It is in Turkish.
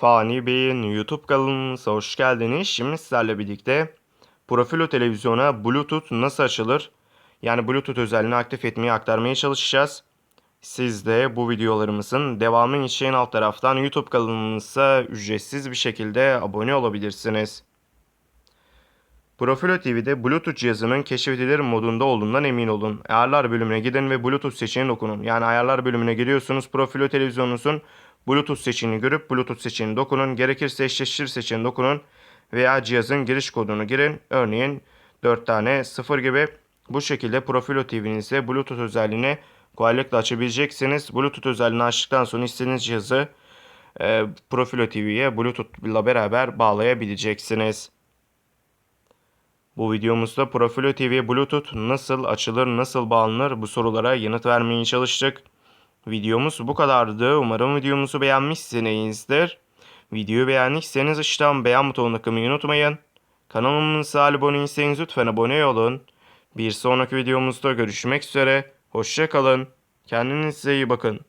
Fani Bey'in YouTube kanalımıza hoş geldiniz. Şimdi sizlerle birlikte Profilo televizyona Bluetooth nasıl açılır? Yani Bluetooth özelliğini aktif etmeye aktarmaya çalışacağız. Siz de bu videolarımızın devamı için alt taraftan YouTube kanalımıza ücretsiz bir şekilde abone olabilirsiniz. Profilo TV'de Bluetooth cihazının keşfedilir modunda olduğundan emin olun. Ayarlar bölümüne gidin ve Bluetooth seçeneğine dokunun. Yani ayarlar bölümüne giriyorsunuz. Profilo televizyonunuzun Bluetooth seçeneğini görüp Bluetooth seçeneğine dokunun. Gerekirse eşleştir seçeneğine dokunun. Veya cihazın giriş kodunu girin. Örneğin 4 tane 0 gibi. Bu şekilde Profilo TV'nize Bluetooth özelliğini kolaylıkla açabileceksiniz. Bluetooth özelliğini açtıktan sonra istediğiniz cihazı e, Profilo TV'ye Bluetooth ile beraber bağlayabileceksiniz. Bu videomuzda Profilo TV Bluetooth nasıl açılır, nasıl bağlanır bu sorulara yanıt vermeye çalıştık. Videomuz bu kadardı. Umarım videomuzu beğenmişsinizdir. Videoyu beğendiyseniz aşağıdan beğen butonuna kılmayı unutmayın. Kanalımıza abone değilseniz lütfen abone olun. Bir sonraki videomuzda görüşmek üzere. Hoşça kalın. Kendinize iyi bakın.